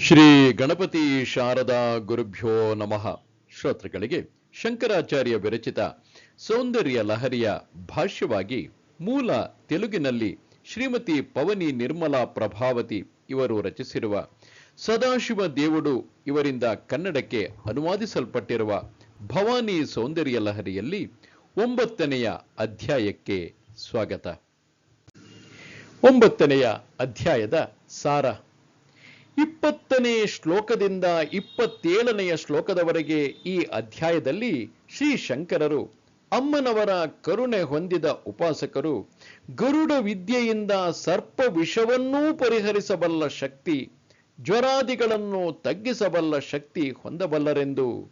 ಶ್ರೀ ಗಣಪತಿ ಶಾರದಾ ಗುರುಭ್ಯೋ ನಮಃ. ಶ್ರೋತೃಗಳಿಗೆ ಶಂಕರಾಚಾರ್ಯ ವಿರಚಿತ ಸೌಂದರ್ಯ ಲಹರಿಯ ಭಾಷ್ಯವಾಗಿ ಮೂಲ ತೆಲುಗಿನಲ್ಲಿ ಶ್ರೀಮತಿ ಪವನಿ ನಿರ್ಮಲಾ ಪ್ರಭಾವತಿ ಇವರು ರಚಿಸಿರುವ ಸದಾಶಿವ ದೇವುಡು ಇವರಿಂದ ಕನ್ನಡಕ್ಕೆ ಅನುವಾದಿಸಲ್ಪಟ್ಟಿರುವ ಭವಾನಿ ಸೌಂದರ್ಯ ಲಹರಿಯಲ್ಲಿ ಒಂಬತ್ತನೆಯ ಅಧ್ಯಾಯಕ್ಕೆ ಸ್ವಾಗತ. ಒಂಬತ್ತನೆಯ ಅಧ್ಯಾಯದ ಸಾರ. ಇಪ್ಪತ್ತನೇ ಶ್ಲೋಕದಿಂದ ಇಪ್ಪತ್ತೇಳನೆಯ ಶ್ಲೋಕದವರೆಗೆ ಈ ಅಧ್ಯಾಯದಲ್ಲಿ ಶ್ರೀ ಶಂಕರರು ಅಮ್ಮನವರ ಕರುಣೆ ಹೊಂದಿದ ಉಪಾಸಕರು, ಗರುಡ ವಿದ್ಯೆಯಿಂದ ಸರ್ಪ ವಿಷವನ್ನೂ ಪರಿಹರಿಸಬಲ್ಲ ಶಕ್ತಿ, ಜ್ವರಾದಿಗಳನ್ನು ತಗ್ಗಿಸಬಲ್ಲ ಶಕ್ತಿ ಹೊಂದಬಲ್ಲರೆಂದು.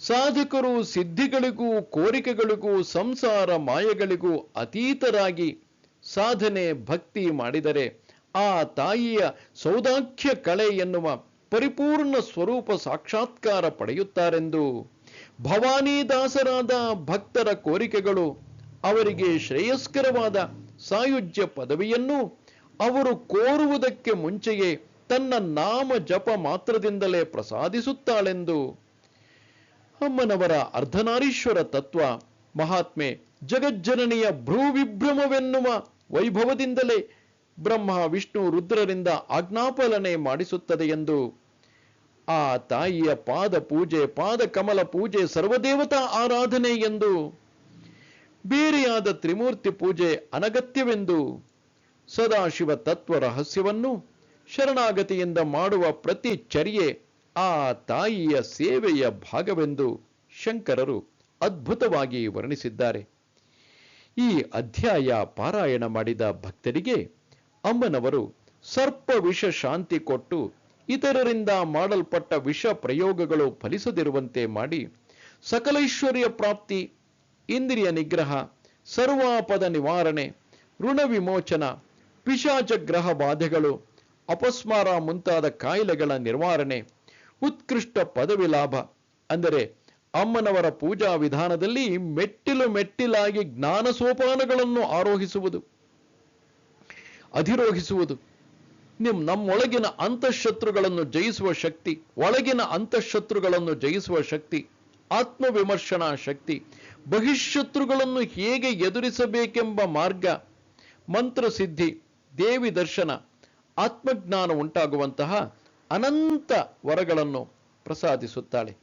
ಸಾಧಕರು ಸಿದ್ಧಿಗಳಿಗೂ ಕೋರಿಕೆಗಳಿಗೂ ಸಂಸಾರ ಮಾಯಗಳಿಗೂ ಅತೀತರಾಗಿ ಸಾಧನೆ ಭಕ್ತಿ ಮಾಡಿದರೆ ಆ ತಾಯಿಯ ಸೌದಾಖ್ಯ ಕಳೆ ಎನ್ನುವ ಪರಿಪೂರ್ಣ ಸ್ವರೂಪ ಸಾಕ್ಷಾತ್ಕಾರ ಪಡೆಯುತ್ತಾರೆಂದು ಭವಾನಿದಾಸರಾದ ಭಕ್ತರ ಕೋರಿಕೆಗಳು ಅವರಿಗೆ ಶ್ರೇಯಸ್ಕರವಾದ ಸಾಯುಜ್ಯ ಪದವಿಯನ್ನು ಅವರು ಕೋರುವುದಕ್ಕೆ ಮುಂಚೆಯೇ ತನ್ನ ನಾಮ ಜಪ ಮಾತ್ರದಿಂದಲೇ ಪ್ರಸಾದಿಸುತ್ತಾಳೆಂದು. ಅಮ್ಮನವರ ಅರ್ಧನಾರೀಶ್ವರ ತತ್ವ ಮಹಾತ್ಮೆ ಜಗಜ್ಜನನಿಯ ಭ್ರೂವಿಭ್ರಮವೆನ್ನುವ ವೈಭವದಿಂದಲೇ ಬ್ರಹ್ಮ, ವಿಷ್ಣು, ರುದ್ರರಿಂದ ಆಜ್ಞಾಪಾಲನೆ ಮಾಡಿಸುತ್ತದೆ ಎಂದು. ಆ ತಾಯಿಯ ಪಾದ ಪೂಜೆ, ಪಾದ ಕಮಲ ಪೂಜೆ, ಸರ್ವದೇವತಾ ಆರಾಧನೆ ಎಂದು. ಬೇರೆಯಾದ ತ್ರಿಮೂರ್ತಿ ಪೂಜೆ ಅನಗತ್ಯವೆಂದು. ಸದಾಶಿವ ತತ್ವ ರಹಸ್ಯವನ್ನು ಶರಣಾಗತಿಯಿಂದ ಮಾಡುವ ಪ್ರತಿ ಚರ್ಯೆ ಆ ತಾಯಿಯ ಸೇವೆಯ ಭಾಗವೆಂದು ಶಂಕರರು ಅದ್ಭುತವಾಗಿ ವರ್ಣಿಸಿದ್ದಾರೆ. ಈ ಅಧ್ಯಾಯ ಪಾರಾಯಣ ಮಾಡಿದ ಭಕ್ತರಿಗೆ ಅಮ್ಮನವರು ಸರ್ಪ ವಿಷ ಶಾಂತಿ ಕೊಟ್ಟು ಇತರರಿಂದ ಮಾಡಲ್ಪಟ್ಟ ವಿಷ ಪ್ರಯೋಗಗಳು ಫಲಿಸದಿರುವಂತೆ ಮಾಡಿ ಸಕಲೈಶ್ವರ್ಯ ಪ್ರಾಪ್ತಿ, ಇಂದ್ರಿಯ ನಿಗ್ರಹ, ಸರ್ವಾಪದ ನಿವಾರಣೆ, ಋಣ ವಿಮೋಚನ, ಪಿಶಾಚ ಗ್ರಹ ಬಾಧೆಗಳು, ಅಪಸ್ಮಾರ ಮುಂತಾದ ಕಾಯಿಲೆಗಳ ನಿರ್ವಾರಣೆ, ಉತ್ಕೃಷ್ಟ ಪದವಿ ಲಾಭ. ಅಂದರೆ ಅಮ್ಮನವರ ಪೂಜಾ ವಿಧಾನದಲ್ಲಿ ಮೆಟ್ಟಿಲು ಮೆಟ್ಟಿಲಾಗಿ ಜ್ಞಾನ ಸೋಪಾನಗಳನ್ನು ಆರೋಹಿಸುವುದು. ಅಧಿರೋಹಿಸುವುದು. ನಿಮ್, ನಮ್ಮೊಳಗಿನ ಅಂತಃಶತ್ರುಗಳನ್ನು ಜಯಿಸುವ ಶಕ್ತಿ, ಒಳಗಿನ ಅಂತಃಶತ್ರುಗಳನ್ನು ಜಯಿಸುವ ಶಕ್ತಿ ಆತ್ಮವಿಮರ್ಶನಾ ಶಕ್ತಿ ಬಹಿಶತ್ರುಗಳನ್ನು ಹೇಗೆ ಎದುರಿಸಬೇಕೆಂಬ ಮಾರ್ಗ, ಮಂತ್ರಸಿದ್ಧಿ, ದೇವಿ ದರ್ಶನ, ಆತ್ಮಜ್ಞಾನ ಉಂಟಾಗುವಂತಹ ಅನಂತ ವರಗಳನ್ನು ಪ್ರಸಾದಿಸುತ್ತಾಳೆ.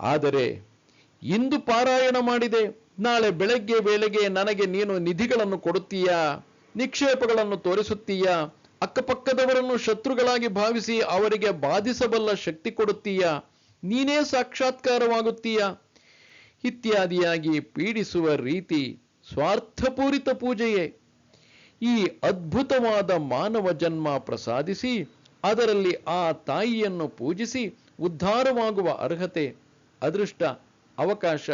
ಆದರೆ ಇಂದು ಪಾರಾಯಣ ಮಾಡಿದೆ, ನಾಳೆ ಬೆಳಗ್ಗೆ ವೇಳೆಗೆ ನನಗೆ ನೀನು ನಿಧಿಗಳನ್ನು ಕೊಡುತ್ತೀಯಾ? ನಿಕ್ಷೇಪಗಳನ್ನು ತೋರಿಸುತ್ತೀಯಾ? ಅಕ್ಕಪಕ್ಕದವರನ್ನು ಶತ್ರುಗಳಾಗಿ ಭಾವಿಸಿ ಅವರಿಗೆ ಬಾಧಿಸಬಲ್ಲ ಶಕ್ತಿ ಕೊಡುತ್ತೀಯಾ? ನೀನೇ ಸಾಕ್ಷಾತ್ಕಾರವಾಗುತ್ತೀಯಾ? ಇತ್ಯಾದಿಯಾಗಿ ಪೀಡಿಸುವ ರೀತಿ ಸ್ವಾರ್ಥಪೂರಿತ ಪೂಜೆಯೇ. ಈ ಅದ್ಭುತವಾದ ಮಾನವ ಜನ್ಮ ಪ್ರಸಾದಿಸಿ, ಅದರಲ್ಲಿ ಆ ತಾಯಿಯನ್ನು ಪೂಜಿಸಿ ಉದ್ಧಾರವಾಗುವ ಅರ್ಹತೆ, ಅದೃಷ್ಟ, ಅವಕಾಶ,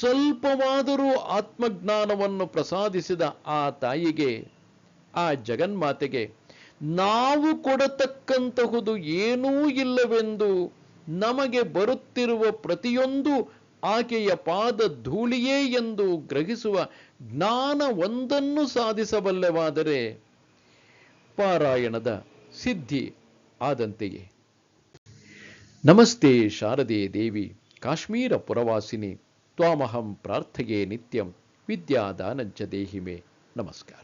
ಸ್ವಲ್ಪವಾದರೂ ಆತ್ಮಜ್ಞಾನವನ್ನು ಪ್ರಸಾದಿಸಿದ ಆ ತಾಯಿಗೆ. ಆ ಜಗನ್ಮಾತೆಗೆ ನಾವು ಕೊಡತಕ್ಕಂತಹುದು ಏನೂ ಇಲ್ಲವೆಂದು ನಮಗೆ ಬರುತ್ತಿರುವ ಪ್ರತಿಯೊಂದು ಆಕೆಯ ಪಾದ ಧೂಳಿಯೇ ಎಂದು ಗ್ರಹಿಸುವ ಜ್ಞಾನ ಒಂದನ್ನು ಸಾಧಿಸಬಲ್ಲವಾದರೆ ಪಾರಾಯಣದ ಸಿದ್ಧಿ ಆದಂತೆಯೇ. ನಮಸ್ತೆ ಶಾರದೆ ದೇವಿ, ಕಾಶ್ಮೀರ ಪುರವಾಸಿನಿ, ತ್ವಾಮಹಂ ಪ್ರಾರ್ಥೆಯೇ ನಿತ್ಯಂ, ವಿದ್ಯಾದಾನಂಚ ದೇಹಿಮೆ. ನಮಸ್ಕಾರ.